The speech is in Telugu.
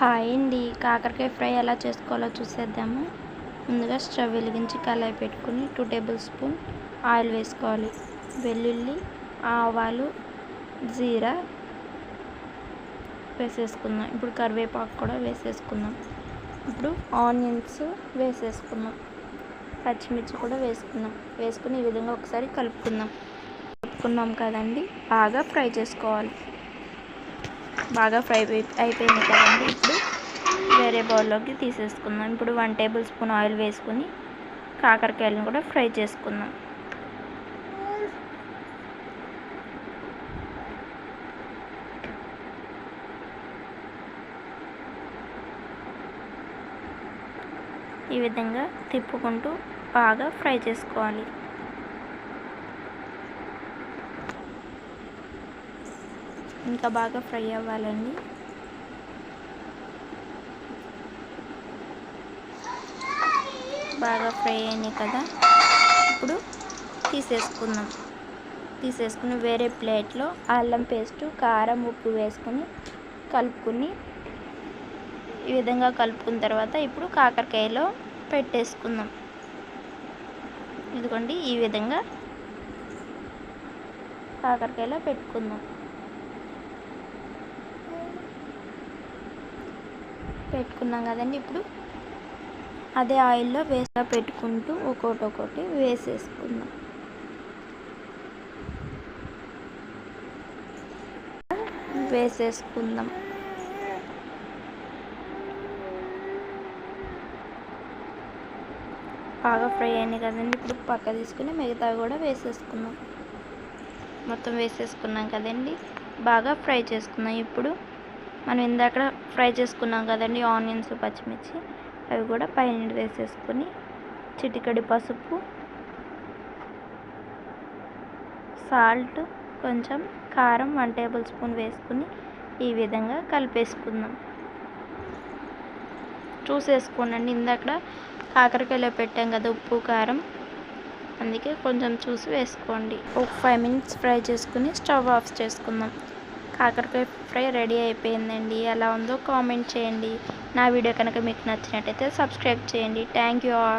హాయ్ అండి. కాకరకాయ ఫ్రై ఎలా చేసుకోవాలో చూసేద్దాము. ముందుగా స్టవ్ వెలిగించి కళాయి పెట్టుకుని టూ టేబుల్ స్పూన్ ఆయిల్ వేసుకోవాలి. వెల్లుల్లి ఆవాలు జీరా వేసేసుకుందాం. ఇప్పుడు కరివేపాకు కూడా వేసేసుకుందాం. ఇప్పుడు ఆనియన్స్ వేసేసుకుందాం. పచ్చిమిర్చి కూడా వేసుకుందాం. వేసుకుని ఈ విధంగా ఒకసారి కలుపుకుందాం. కలుపుకున్నాం కదండి. బాగా ఫ్రై చేసుకోవాలి. బాగా ఫ్రై అయిపోయింది కదండి ఇప్పుడు. వేరే బౌల్లోకి తీసేసుకుందాం. ఇప్పుడు వన్ టేబుల్ స్పూన్ ఆయిల్ వేసుకుని కాకరకాయలను కూడా ఫ్రై చేసుకుందాం. ఈ విధంగా తిప్పుకుంటూ బాగా ఫ్రై చేసుకోవాలి. ఇంకా బాగా ఫ్రై అవ్వాలండి. బాగా ఫ్రై అయినాయి కదా. ఇప్పుడు తీసేసుకుందాం. తీసేసుకుని వేరే ప్లేట్లో అల్లం పేస్టు కారం ఉప్పు వేసుకొని కలుపుకుని ఈ విధంగా కలుపుకున్న తర్వాత ఇప్పుడు కాకరకాయలో పెట్టేసుకుందాం. ఇదిగోండి ఈ విధంగా కాకరకాయలో పెట్టుకుందాం. పెట్టుకున్నాం కదండి. ఇప్పుడు అదే ఆయిల్లో వేసా పెట్టుకుంటూ ఒక్కొక్కటి ఒకటి వేసేసుకుందాం. వేసేసుకుందాం. బాగా ఫ్రై అయినాయి కదండి. ఇప్పుడు పక్క తీసుకుని మిగతా కూడా వేసేసుకుందాం. మొత్తం వేసేసుకున్నాం కదండి. బాగా ఫ్రై చేసుకుందాం ఇప్పుడు మనం ఇందాక ఫ్రై చేసుకున్నాం కదండి ఆనియన్స్ పచ్చిమిర్చి అవి కూడా పైన వేసేసుకొని చిటికడి పసుపు సాల్ట్ కొంచెం కారం వన్ టేబుల్ స్పూన్ వేసుకుని ఈ విధంగా కలిపేసుకుందాం. చూసేసుకోనండి ఇందాక కాకరకాయలో పెట్టాం కదా ఉప్పు కారం అందుకే కొంచెం చూసి వేసుకోండి. ఒక ఫైవ్ మినిట్స్ ఫ్రై చేసుకుని స్టవ్ ఆఫ్ చేసుకుందాం. కాకరకాయ ఫ్రై రెడీ అయిపోయిందండి. ఎలా ఉందో కామెంట్ చేయండి. నా వీడియో కనుక మీకు నచ్చినట్టయితే సబ్స్క్రైబ్ చేయండి. Thank you all.